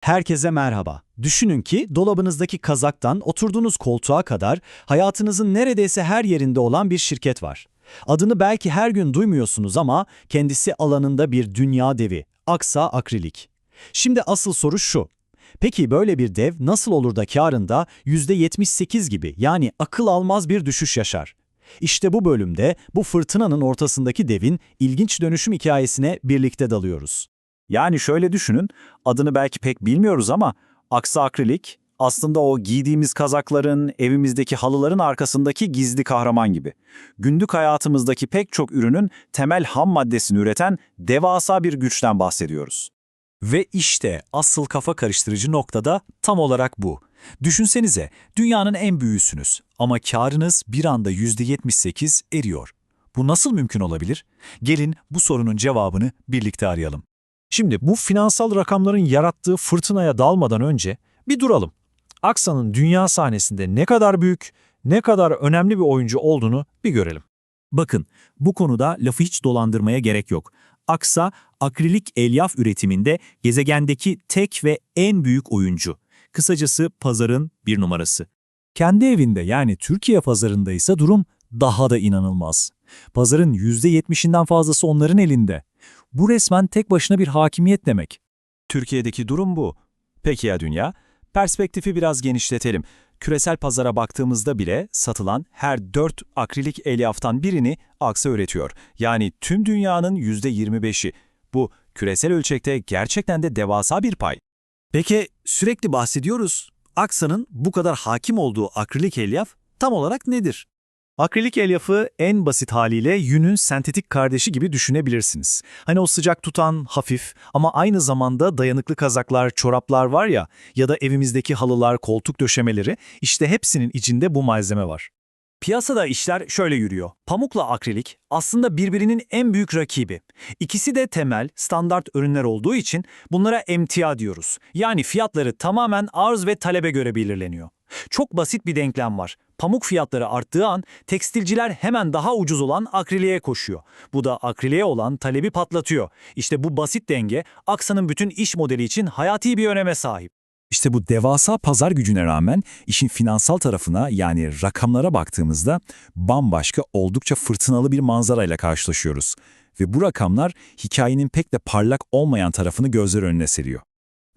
Herkese merhaba. Düşünün ki dolabınızdaki kazaktan oturduğunuz koltuğa kadar hayatınızın neredeyse her yerinde olan bir şirket var. Adını belki her gün duymuyorsunuz ama kendisi alanında bir dünya devi, Aksa Akrilik. Şimdi asıl soru şu. Peki böyle bir dev nasıl olur da karında %78 gibi yani akıl almaz bir düşüş yaşar? İşte bu bölümde bu fırtınanın ortasındaki devin ilginç dönüşüm hikayesine birlikte dalıyoruz. Yani şöyle düşünün, adını belki pek bilmiyoruz ama aksa akrilik aslında o giydiğimiz kazakların, evimizdeki halıların arkasındaki gizli kahraman gibi. Günlük hayatımızdaki pek çok ürünün temel ham maddesini üreten devasa bir güçten bahsediyoruz. Ve işte asıl kafa karıştırıcı noktada tam olarak bu. Düşünsenize, dünyanın en büyüğüsünüz ama karınız bir anda %78 eriyor. Bu nasıl mümkün olabilir? Gelin bu sorunun cevabını birlikte arayalım. Şimdi bu finansal rakamların yarattığı fırtınaya dalmadan önce bir duralım. Aksa'nın dünya sahnesinde ne kadar büyük, ne kadar önemli bir oyuncu olduğunu bir görelim. Bakın, bu konuda lafı hiç dolandırmaya gerek yok. Aksa, akrilik elyaf üretiminde gezegendeki tek ve en büyük oyuncu. Kısacası pazarın bir numarası. Kendi evinde yani Türkiye pazarında ise durum daha da inanılmaz. Pazarın %70'inden fazlası onların elinde. Bu resmen tek başına bir hakimiyet demek. Türkiye'deki durum bu. Peki ya dünya? Perspektifi biraz genişletelim. Küresel pazara baktığımızda bile satılan her 4 akrilik elyaftan birini Aksa üretiyor. Yani tüm dünyanın %25'i. Bu küresel ölçekte gerçekten de devasa bir pay. Peki sürekli bahsediyoruz. Aksa'nın bu kadar hakim olduğu akrilik elyaf tam olarak nedir? Akrilik elyafı en basit haliyle yünün sentetik kardeşi gibi düşünebilirsiniz. Hani o sıcak tutan, hafif ama aynı zamanda dayanıklı kazaklar, çoraplar var ya ya da evimizdeki halılar, koltuk döşemeleri işte hepsinin içinde bu malzeme var. Piyasada işler şöyle yürüyor. Pamukla akrilik aslında birbirinin en büyük rakibi. İkisi de temel, standart ürünler olduğu için bunlara emtia diyoruz. Yani fiyatları tamamen arz ve talebe göre belirleniyor. Çok basit bir denklem var. Pamuk fiyatları arttığı an tekstilciler hemen daha ucuz olan akriliğe koşuyor. Bu da akriliğe olan talebi patlatıyor. İşte bu basit denge Aksa'nın bütün iş modeli için hayati bir öneme sahip. İşte bu devasa pazar gücüne rağmen işin finansal tarafına yani rakamlara baktığımızda bambaşka oldukça fırtınalı bir manzarayla karşılaşıyoruz. Ve bu rakamlar hikayenin pek de parlak olmayan tarafını gözler önüne seriyor.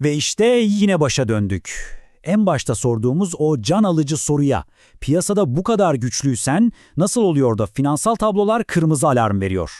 Ve işte yine başa döndük. En başta sorduğumuz o can alıcı soruya, piyasada bu kadar güçlüysen nasıl oluyor da finansal tablolar kırmızı alarm veriyor?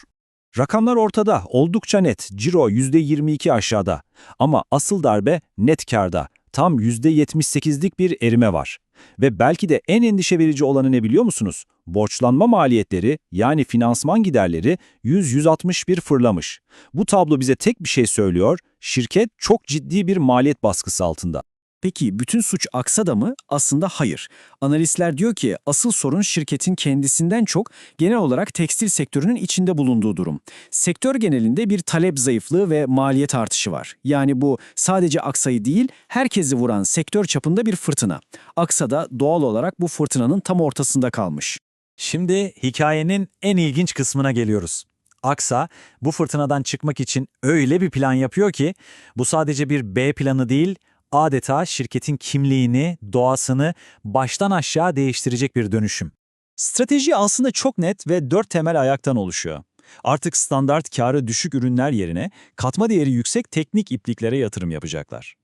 Rakamlar ortada, oldukça net. Ciro %22 aşağıda. Ama asıl darbe net karda. Tam %78'lik bir erime var. Ve belki de en endişe verici olanı ne biliyor musunuz? Borçlanma maliyetleri yani finansman giderleri 100-161 fırlamış. Bu tablo bize tek bir şey söylüyor, şirket çok ciddi bir maliyet baskısı altında. Peki bütün suç Aksa'da mı? Aslında hayır. Analistler diyor ki asıl sorun şirketin kendisinden çok genel olarak tekstil sektörünün içinde bulunduğu durum. Sektör genelinde bir talep zayıflığı ve maliyet artışı var. Yani bu sadece Aksa'yı değil herkesi vuran sektör çapında bir fırtına. Aksa da doğal olarak bu fırtınanın tam ortasında kalmış. Şimdi hikayenin en ilginç kısmına geliyoruz. Aksa bu fırtınadan çıkmak için öyle bir plan yapıyor ki bu sadece bir B planı değil, adeta şirketin kimliğini, doğasını baştan aşağı değiştirecek bir dönüşüm. Strateji aslında çok net ve dört temel ayaktan oluşuyor. Artık standart karı düşük ürünler yerine katma değeri yüksek teknik ipliklere yatırım yapacaklar.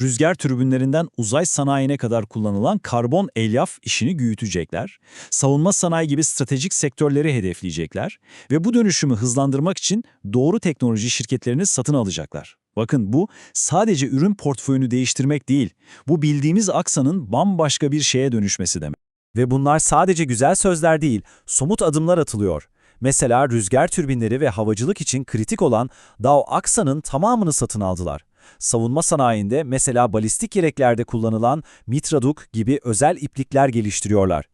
Rüzgar türbinlerinden uzay sanayine kadar kullanılan karbon elyaf işini büyütecekler, savunma sanayi gibi stratejik sektörleri hedefleyecekler ve bu dönüşümü hızlandırmak için doğru teknoloji şirketlerini satın alacaklar. Bakın bu sadece ürün portföyünü değiştirmek değil, bu bildiğimiz aksanın bambaşka bir şeye dönüşmesi demek. Ve bunlar sadece güzel sözler değil, somut adımlar atılıyor. Mesela rüzgar türbinleri ve havacılık için kritik olan Dow Aksa'nın tamamını satın aldılar. Savunma sanayinde mesela balistik yeleklerde kullanılan Mitraduk gibi özel iplikler geliştiriyorlar.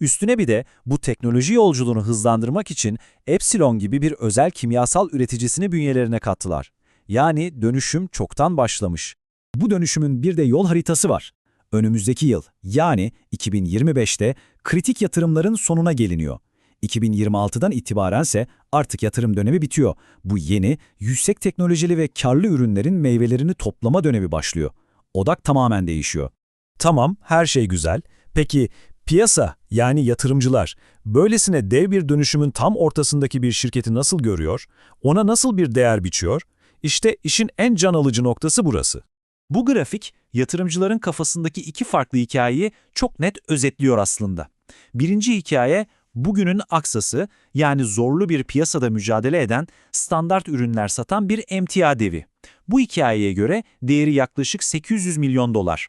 Üstüne bir de bu teknoloji yolculuğunu hızlandırmak için Epsilon gibi bir özel kimyasal üreticisini bünyelerine kattılar. Yani dönüşüm çoktan başlamış. Bu dönüşümün bir de yol haritası var. Önümüzdeki yıl yani 2025'te kritik yatırımların sonuna geliniyor. 2026'dan itibarense artık yatırım dönemi bitiyor. Bu yeni, yüksek teknolojili ve karlı ürünlerin meyvelerini toplama dönemi başlıyor. Odak tamamen değişiyor. Tamam, her şey güzel. Peki piyasa yani yatırımcılar böylesine dev bir dönüşümün tam ortasındaki bir şirketi nasıl görüyor? Ona nasıl bir değer biçiyor? İşte işin en can alıcı noktası burası. Bu grafik yatırımcıların kafasındaki iki farklı hikayeyi çok net özetliyor aslında. Birinci hikaye bugünün aksası yani zorlu bir piyasada mücadele eden standart ürünler satan bir emtia devi. Bu hikayeye göre değeri yaklaşık 800 milyon dolar.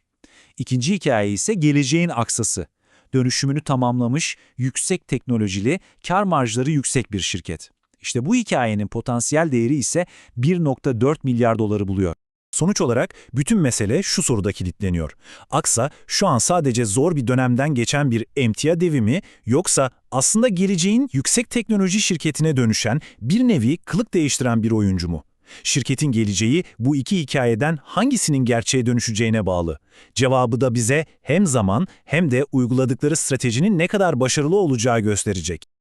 İkinci hikaye ise geleceğin aksası. Dönüşümünü tamamlamış, yüksek teknolojili, kar marjları yüksek bir şirket. İşte bu hikayenin potansiyel değeri ise 1.4 milyar doları buluyor. Sonuç olarak bütün mesele şu soruda kilitleniyor. Aksa şu an sadece zor bir dönemden geçen bir emtia devi mi yoksa aslında geleceğin yüksek teknoloji şirketine dönüşen bir nevi kılık değiştiren bir oyuncu mu? Şirketin geleceği bu iki hikayeden hangisinin gerçeğe dönüşeceğine bağlı. Cevabı da bize hem zaman hem de uyguladıkları stratejinin ne kadar başarılı olacağı gösterecek.